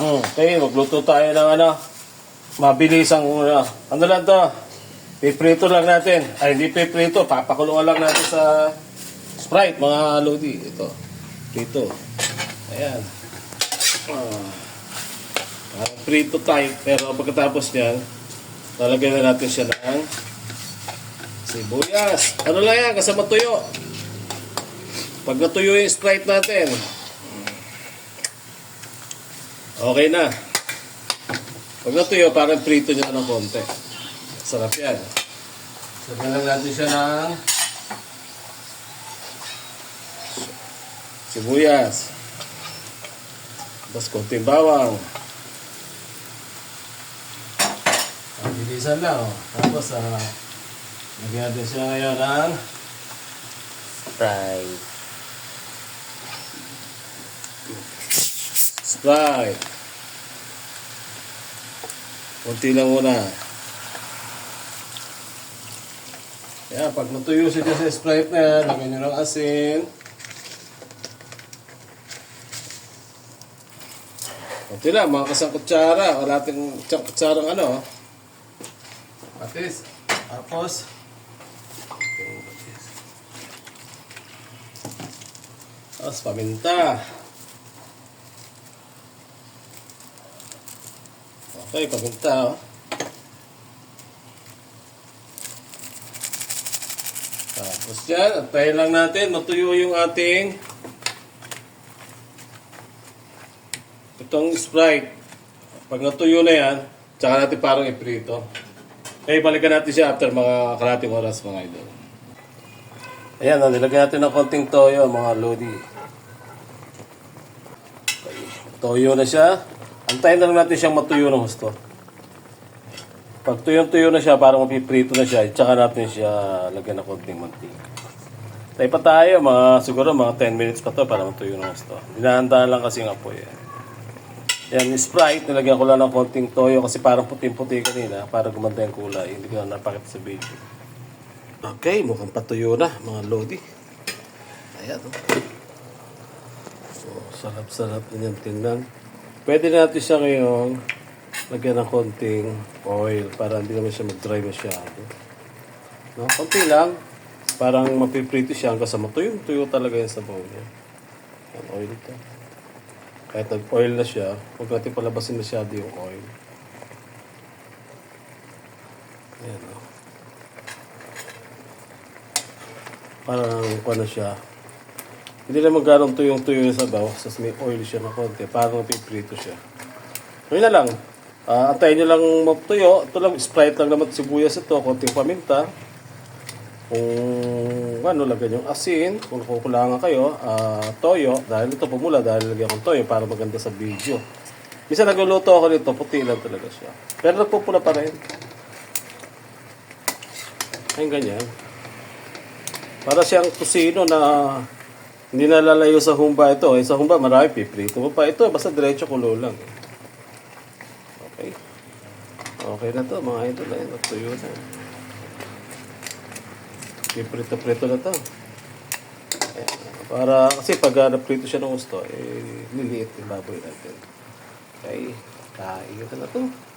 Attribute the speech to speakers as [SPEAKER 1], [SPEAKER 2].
[SPEAKER 1] Okay, magluto tayo ng ano, mabilis ang ano, ano lang to, piprito lang natin. Ay, hindi piprito, papakulungan lang natin sa Sprite, mga lodi. Ito, prito. Ayan. Ah. Parang prito type, pero pagkatapos niyan, lalagyan na natin siya ng sibuyas. Ano lang yan, kasama tuyo. Pag natuyo yung Sprite natin, okay na. Pag natuyo, parang prito niya ng konti. Sarap yan. Sabihan lang natin siya ng sibuyas. Tapos konting bawang. Ang bilisan lang. Oh. Tapos, ah, lagyan natin siya ngayon ng
[SPEAKER 2] Fry.
[SPEAKER 1] Sprite. Kunti lang muna. Yan, pag natuyo siya sa Sprite na yan, lagyan nyo ng asin. Kunti lang, mga kasang kutsara. Wala natin isang kutsarang ano. Patis. Tapos, tapos paminta. Okay, paminta oh. Tapos dyan, antayin lang natin, matuyo yung ating itong Sprite. Pag natuyo na yan, tsaka natin parang iprito. Okay, balikan natin siya after mga kalating oras mga idol. Ayan, oh, nilagyan natin ng konting toyo mga lodi. Toyo na siya. Antayin lang natin siyang matuyo ng gusto. Pag tuyong-tuyo na siya, parang mapiprito na siya, tsaka natin siya lagyan ng konting mantika. Tayo pa tayo, mga, siguro mga 10 minutes pa to para matuyo ng gusto. Dinahandaan lang kasi ng apoy. Eh. Yan, Sprite, nilagyan ko lang ng konting toyo kasi parang puting-puti kanina para gumanda yung kulay. Hindi ko na napakita sa video. Okay, mukhang patuyo na, mga lodi. Ayan, oh. So, sarap-sarap na yan tingnan. Pwede natin siya ngayong lagyan ng konting oil para hindi naman siya mag-dry masyado. No, konti lang. Parang mapiprito siya hanggang sa matuyo-tuyo talaga yan sa bowl niya. Yan, oil ito. Kahit nag-oil na siya, huwag natin palabasin masyado yung oil. Ayan, oh. Parang na siya. Hindi naman ganong tuyong-tuyo yung sabaw. Tapos may oil siya na konti. Parang piprito siya. Ngayon na lang. Ah, antayin nyo lang matuyo. Ito lang, Sprite lang naman sibuyas ito. Konting paminta. Kung ano, lagyan yung asin. Kung kukulangan kayo, ah, toyo. Dahil ito pumula, dahil lagyan kong toyo para maganda sa video. Bisa nagluluto ako nito, puti lang talaga siya. Pero nagpupula pa rin. Ayun ganyan. Para siyang kusino na hindi na lalayo sa humba ito. Eh, sa humba marami piprito mo pa. Ito, basta diretso kulo lang. Okay. Okay na to, mga idol. Ayun, natuyo na. Piprito-prito na to. Ayan. Para, kasi pag uh, naprito siya ng gusto, eh, liliit yung baboy natin. Okay. Kain na to.